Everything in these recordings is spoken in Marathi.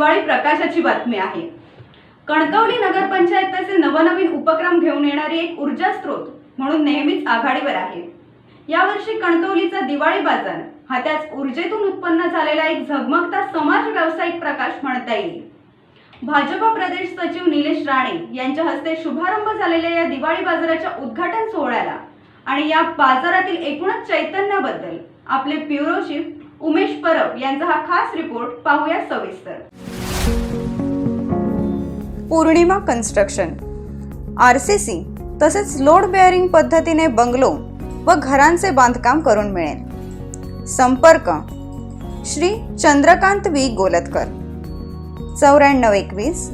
दिवाळी प्रकाशाची बातमी आहे. कणकवली नगरपंचायतचे नवनवीन उपक्रम घेऊन येणारी एक ऊर्जा स्रोत म्हणून नेहमीच आघाडीवर आहे. यावर्षी कणकवलीचा दिवाळी बाजार हा त्याच ऊर्जेतून उत्पन्न झालेला एक झगमगता समाज व्यावसायिक प्रकाश म्हणता येईल. भाजपा प्रदेश सचिव निलेश राणे यांच्या हस्ते शुभारंभ झालेल्या या दिवाळी बाजाराच्या उद्घाटन सोहळ्याला आणि या बाजारातील एकूणच चैतन्याबद्दल आपले ब्युरो चीफ उमेश परब यांचा हा खास रिपोर्ट पाहूया सविस्तर. Purnima construction R C C तसेच लोड बेअरिंग पद्धतीने बंगलो व घरांचे बांधकाम करून मिळेल. संपर्क. श्री चंद्रकांत वी गोलतकर. चौऱ्याण्णव एकवीस.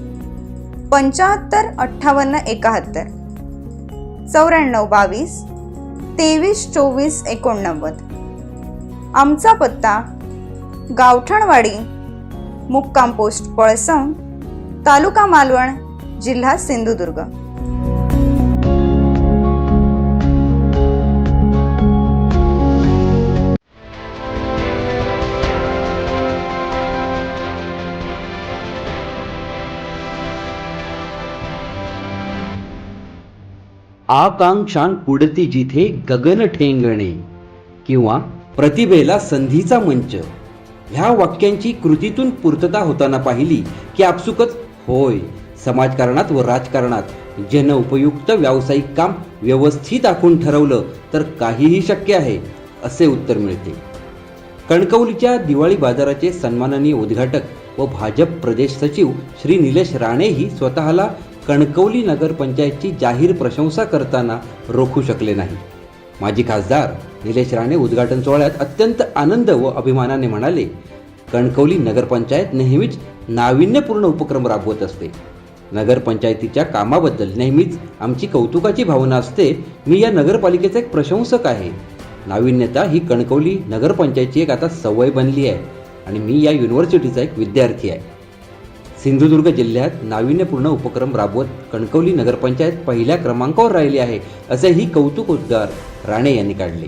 पंच्याहत्तर अठ्ठावन्न एकाहत्तर. चौऱ्याण्णव बावीस. तेवीस चोवीस एकोणनव्वद. आमचा पत्ता गावठणवाडी मुक्काम पोस्ट पळसम तालुका मालवण जिल्हा सिंधुदुर्ग. आकांक्षां पुढती जिथे गगन ठेंगणे किंवा प्रतिभेला संधीचा मंच. ह्या वाक्यांची कृतीतून पूर्तता होताना पाहिली की आपसुकच होय समाजकारणात व राजकारणात जनउपयुक्त व्यावसायिक काम व्यवस्थित आखून ठरवलं तर काहीही शक्य आहे असे उत्तर मिळते. कणकवलीच्या दिवाळी बाजाराचे सन्माननीय उद्घाटक व भाजप प्रदेश सचिव श्री निलेश राणेही स्वतःला कणकवली नगरपंचायतची जाहीर प्रशंसा करताना रोखू शकले नाही. माजी खासदार निलेश राणे उद्घाटन सोहळ्यात अत्यंत आनंद व अभिमानाने म्हणाले कणकवली नगरपंचायत नेहमीच नाविन्यपूर्ण उपक्रम राबवत असते. नगरपंचायतीच्या कामाबद्दल नेहमीच आमची कौतुकाची भावना असते. मी या नगरपालिकेचा एक प्रशंसक आहे. नाविन्यता ही कणकवली नगरपंचायतची एक आता सवय बनली आहे आणि मी या युनिव्हर्सिटीचा एक विद्यार्थी आहे. सिंधुदुर्ग जिल्ह्यात नाविन्यपूर्ण उपक्रम राबवत कणकवली नगरपंचायत पहिल्या क्रमांकावर राहिली आहे असेही कौतुक उद्गार राणे यांनी काढले.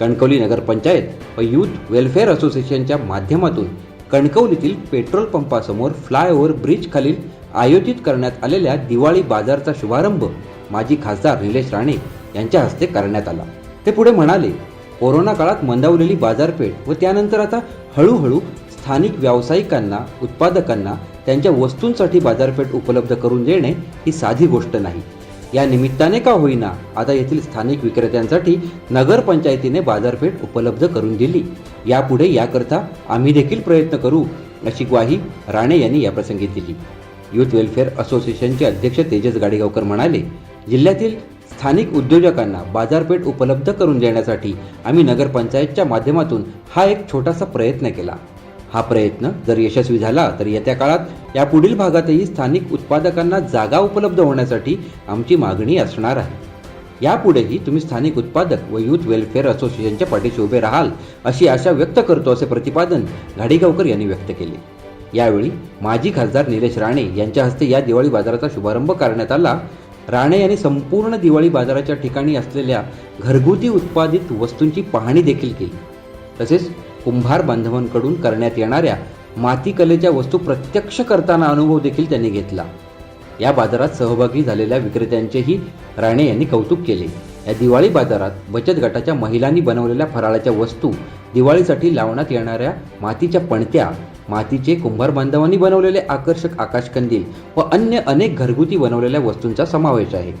कणकवली नगरपंचायत व यूथ वेलफेअर असोसिएशनच्या माध्यमातून कणकवलीतील पेट्रोल पंपासमोर फ्लायओव्हर ब्रिज खालील आयोजित करण्यात आलेल्या दिवाळी बाजारचा शुभारंभ माजी खासदार निलेश राणे यांच्या हस्ते करण्यात आला. ते पुढे म्हणाले कोरोना काळात मंदावलेली बाजारपेठ व त्यानंतर आता हळूहळू स्थानिक व्यावसायिकांना उत्पादकांना त्यांच्या वस्तूंसाठी बाजारपेठ उपलब्ध करून देणे ही साधी गोष्ट नाही. या निमित्ताने का होईना आता येथील स्थानिक विक्रेत्यांसाठी नगरपंचायतीने बाजारपेठ उपलब्ध करून दिली. यापुढे याकरता आम्ही देखील प्रयत्न करू अशी ग्वाही राणे यांनी याप्रसंगी दिली. युथ वेलफेअर असोसिएशनचे अध्यक्ष तेजस गाडीगावकर म्हणाले जिल्ह्यातील स्थानिक उद्योजकांना बाजारपेठ उपलब्ध करून देण्यासाठी आम्ही नगरपंचायतच्या माध्यमातून हा एक छोटासा प्रयत्न केला. हा प्रयत्न जर यशस्वी झाला तर येत्या काळात या पुढील भागातही स्थानिक उत्पादकांना जागा उपलब्ध होण्यासाठी आमची मागणी असणार आहे. यापुढेही तुम्ही स्थानिक उत्पादक व युथ वेलफेअर असोसिएशनच्या पाठीशी उभे राहाल अशी आशा व्यक्त करतो असे प्रतिपादन घाडीगावकर यांनी व्यक्त केले. यावेळी माजी खासदार निलेश राणे यांच्या हस्ते या दिवाळी बाजाराचा शुभारंभ करण्यात आला. राणे यांनी संपूर्ण दिवाळी बाजाराच्या ठिकाणी असलेल्या घरगुती उत्पादित वस्तूंची पाहणी देखील केली. तसेच कुंभार बांधवांकडून करण्यात येणाऱ्या मातीकलेच्या वस्तू प्रत्यक्ष करताना अनुभव देखील त्यांनी घेतला. या बाजारात सहभागी झालेल्या विक्रेत्यांचेही राणे यांनी कौतुक केले. या दिवाळी बाजारात बचत गटाच्या महिलांनी बनवलेल्या फराळाच्या वस्तू दिवाळीसाठी लावण्यात येणाऱ्या मातीच्या पणत्या मातीचे कुंभार बांधवांनी बनवलेले आकर्षक आकाशकंदील व अन्य अनेक घरगुती बनवलेल्या वस्तूंचा समावेश आहे.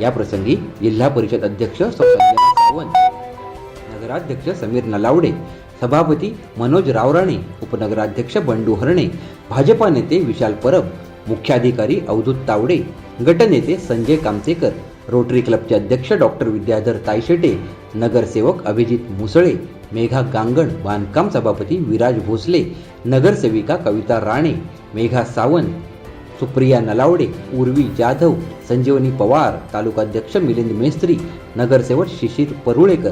या प्रसंगी जिल्हा परिषद अध्यक्ष सावंत नगराध्यक्ष समीर नलावडे सभापती मनोज रावराणे उपनगराध्यक्ष बंडू हरणे भाजपा नेते विशाल परब मुख्याधिकारी अवधूत तावडे गटनेते संजय कामसेकर रोटरी क्लबचे अध्यक्ष डॉक्टर विद्याधर तायशेटे नगरसेवक अभिजित मुसळे मेघा गांगण बांधकाम सभापती विराज भोसले नगरसेविका कविता राणे मेघा सावंत सुप्रिया नलावडे उर्वी जाधव संजीवनी पवार तालुकाध्यक्ष मिलिंद मेस्त्री नगरसेवक शिशिर परुळेकर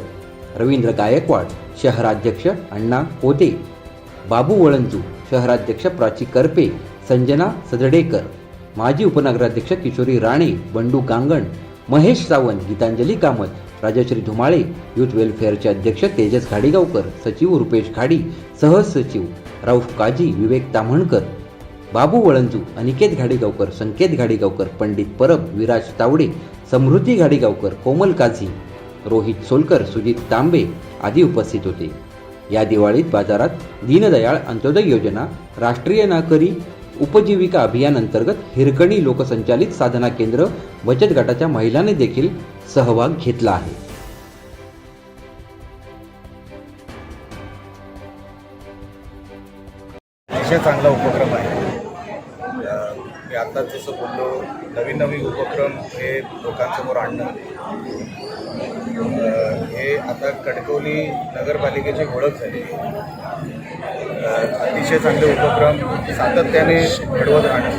रवींद्र गायकवाड शहराध्यक्ष अण्णा कोदे बाबू वळंजू शहराध्यक्ष प्राची करपे संजना सदडेकर माजी उपनगराध्यक्ष किशोरी राणे बंडू गांगण महेश सावंत गीतांजली कामत राजश्री धुमाळे युथ वेलफेअरचे अध्यक्ष तेजस घाडीगावकर सचिव रुपेश घाडी सहसचिव राऊफ काजी विवेक ताम्हणकर बाबू वळंजू अनिकेत घाडीगावकर संकेत घाडीगावकर पंडित परब विराज तावडे समृद्धी घाडीगावकर कोमल काझी रोहित सोलकर सुजित तांबे आदी उपस्थित होते. या दिवाळीत बाजारात दीनदयाळ अंत्योदय योजना राष्ट्रीय नागरी उपजीविका अभियान अंतर्गत हिरकणी लोकसंचालित साधना केंद्र बचत गटाच्या महिलांनी देखील सहभाग घेतला आहे. अतिशय चांगला उपक्रम आहे. मी आत्ताच जसं बोललो नवीन नवीन उपक्रम हे लोकांसमोर आणणं हे आता कटकवली नगरपालिकेची ओळख झाली. अतिशय चांगले उपक्रम सातत्याने घडवत राहणं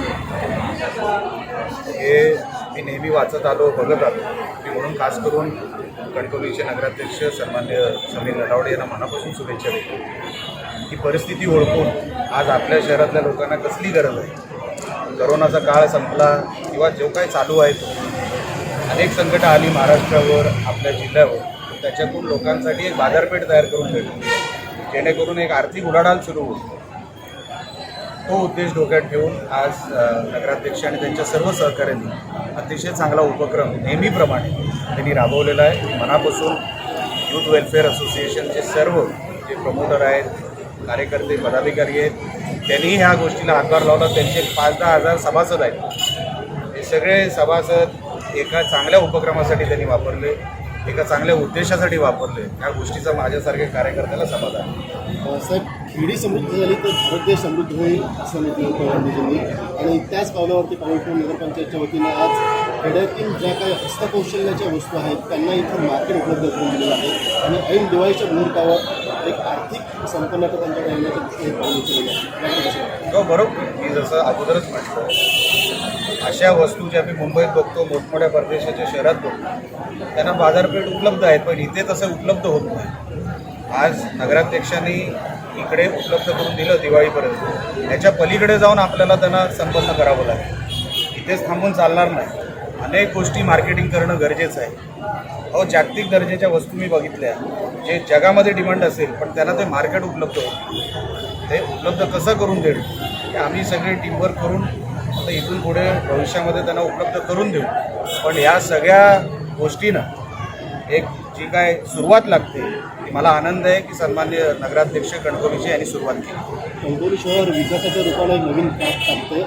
हे मी नेहमी वाचत आलो बघत आलो. मी म्हणून खास करून कणकवलीचे नगराध्यक्ष सन्मान्य समीर नलावडे यांना मनापासून शुभेच्छा देतो. ही परिस्थिती ओळखून आज आपल्या शहरातल्या लोकांना कसली गरज आहे? करोनाचा काळ संपला किंवा जो काही चालू आहे तो अनेक संकटं आली महाराष्ट्रावर आपल्या जिल्ह्यावर. त्याच्यातून लोकांसाठी एक बाजारपेठ तयार करून भेटली जेणेकरून एक आर्थिक उलाढाल सुरू होईल. तो उद्देश डोक्यात ठेवून आज नगराध्यक्ष आणि त्यांच्या सर्व सहकाऱ्यांनी अतिशय चांगला उपक्रम नेहमीप्रमाणे त्यांनी राबवलेला आहे. मनापासून यूथ वेलफेअर असोसिएशनचे सर्व जे प्रमोटर आहेत कार्यकर्ते पदाधिकारी आहेत त्यांनीही ह्या गोष्टीला हातभार लावला. त्यांचे पाच दहा हजार सभासद आहेत. हे सगळे सभासद एका चांगल्या उपक्रमासाठी त्यांनी वापरले एका चांगल्या उद्देशासाठी वापरले या गोष्टीचा माझ्यासारख्या कार्यकर्त्याला समाधान आहे. साहेब खेडी समृद्ध झाली तर भारत देश समृद्ध होईल असं म्हटलं पवारजींनी आणि त्याच पावलावरती ठेवून नगरपंचायतच्या वतीनं आज खेड्यातील ज्या काही हस्तकौशल्याच्या वस्तू आहेत त्यांना इथं मार्केट उपलब्ध करून दिलेलं आहे आणि ऐन दिवाळीच्या मुहूर्तावर एक आर्थिक संपन्नता त्यांच्याकडे येण्याच्या दृष्टीने पाऊल उचललेलं आहे? हो बरोबर जसं अगोदरच म्हटलं अशा वस्तू ज्या मी मुंबईत बघतो मोठमोठ्या परदेशाच्या शहरात बघतो त्यांना बाजारपेठ उपलब्ध आहेत पण इथे तसं उपलब्ध होत नाही. आज नगराध्यक्षांनी इकडे उपलब्ध करून दिलं दिवाळीपर्यंत. याच्या पलीकडे जाऊन आपल्याला त्यांना संपन्न करावं लागेल. इथेच थांबून चालणार नाही. अनेक गोष्टी मार्केटिंग करणं गरजेचं आहे. अहो जागतिक दर्जाच्या वस्तू मी बघितल्या. जे जगामध्ये डिमांड असेल पण त्याला ते मार्केट उपलब्ध होतं ते उपलब्ध कसं करून देणं हे आम्ही सगळे टीमवर्क करून आता इथून पुढे भविष्यामध्ये त्यांना उपलब्ध करून देऊ. पण या सगळ्या गोष्टीनं एक जी काय सुरुवात लागते ती मला आनंद आहे की सन्मान्य नगराध्यक्ष कणकवलीची यांनी सुरुवात केली. कणकवली शहर विकासाच्या रूपाने एक नवीन टाकते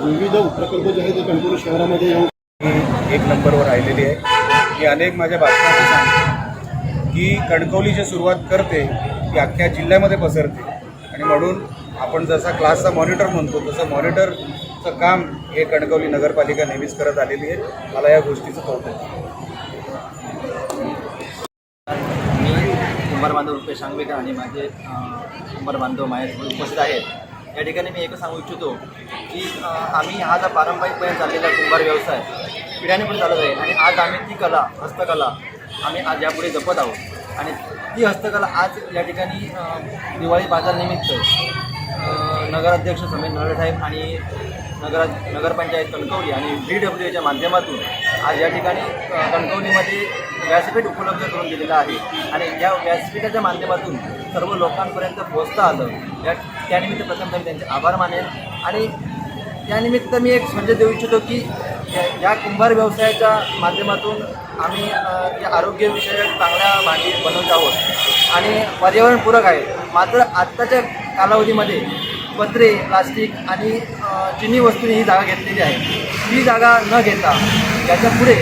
विविध प्रकल्प जे आहेत ते कणकवली शहरामध्ये येऊन एक नंबरवर राहिलेली आहे. मी अनेक माझ्या भाषणात सांगतो की कणकवली जी सुरुवात करते ती अख्ख्या जिल्ह्यामध्ये पसरते. आणि म्हणून आपण जसा क्लासचा मॉनिटर म्हणतो तसं मॉनिटरचं काम हे कणकवली नगरपालिका नेहमीच करत आलेली आहे. मला या गोष्टीचं कौतुक आहे. मी कुंभार बांधव रुपेश सांगवेकर आणि माझे कुंभार बांधव माझ्या उपस्थित आहेत. या ठिकाणी मी एकच सांगू इच्छितो की आम्ही हा जो पारंपरिकपणे चाललेला कुंभार व्यवसाय पिढ्याने पण चालत आहे आणि आज आम्ही ती कला हस्तकला आम्ही आज यापुढे जपत आहोत. आणि ती हस्तकला आज या ठिकाणी दिवाळी बाजारनिमित्त नगराध्यक्ष समीर नरळे साहेब आणि नगरा नगरपंचायत कणकवली आणि बी डब्ल्यू एच्या माध्यमातून आज या ठिकाणी कणकवलीमध्ये व्यासपीठ उपलब्ध करून दिलेलं आहे. आणि या व्यासपीठाच्या माध्यमातून सर्व लोकांपर्यंत पोहोचता आलं. या त्यानिमित्त प्रथम मी त्यांचे आभार मानेन. आणि त्यानिमित्त मी एक संदेश देऊ इच्छितो की या- कुंभार व्यवसायाच्या माध्यमातून आम्ही या आरोग्यविषयक चांगल्या भांडी बनवत आहोत. आणि पर्यावरणपूरक आहे. मात्र आत्ताच्या कालावधीमध्ये पत्रे प्लास्टिक आणि चिनी वस्तूंनी ही जागा घेतलेली आहे. ही जागा न घेता याच्यापुढे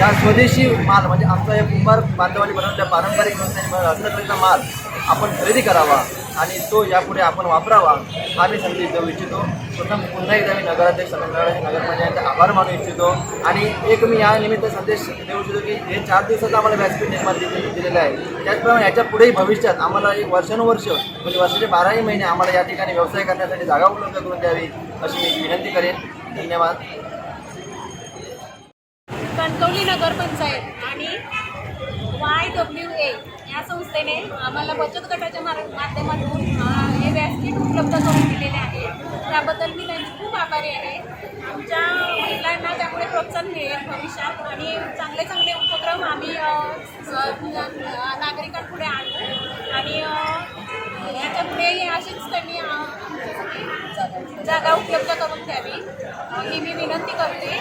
या स्वदेशी माल म्हणजे आमचा या कुंभार बांधवाने बनवलेल्या पारंपरिक व्यवसायाने हस्तकलेचा माल आपण खरेदी करावा. आणि तो यापुढे आपण वापरावा हा मी संदेश देऊ इच्छितो. प्रथम पुन्हा एकदा मी नगराध्यक्ष नगराध्यक्ष नगरपंचायतचे आभार मानू इच्छितो. आणि एक मी या निमित्त संदेश देऊ इच्छितो की हे चार दिवसाचं आम्हाला व्यासपीठ निर्माण दिलेलं आहे. त्याचप्रमाणे याच्या पुढेही भविष्यात आम्हाला एक वर्षानुवर्ष म्हणजे वर्षाचे बाराही महिने आम्हाला या ठिकाणी व्यवसाय करण्यासाठी जागा उपलब्ध करून द्यावी अशी मी विनंती करेन. धन्यवाद. कणकवली नगरपंचायत आणि वाय डब्ल्यू ए या संस्थेने आम्हाला बचत गटाच्या मार- माध्यमातून हे व्यासपीठ उपलब्ध करून दिलेले आहे. त्याबद्दल मी त्यांची खूप आभारी आहे. आमच्या महिलांना त्यामुळे प्रोत्साहन मिळेल भविष्यात आणि चांगले चांगले उपक्रम आम्ही नागरिकांपुढे आणू. आणि अ, याच्यापुढे अशीच त्यांनी आमच्यासाठी जागा उपलब्ध करून द्यावी. ही मी विनंती करते.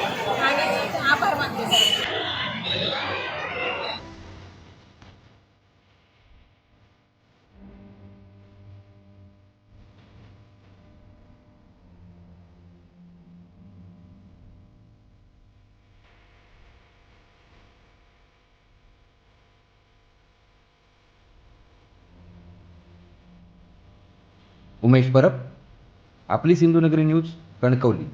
उमेश परब आपली सिंधुनगरी न्यूज कणकवली.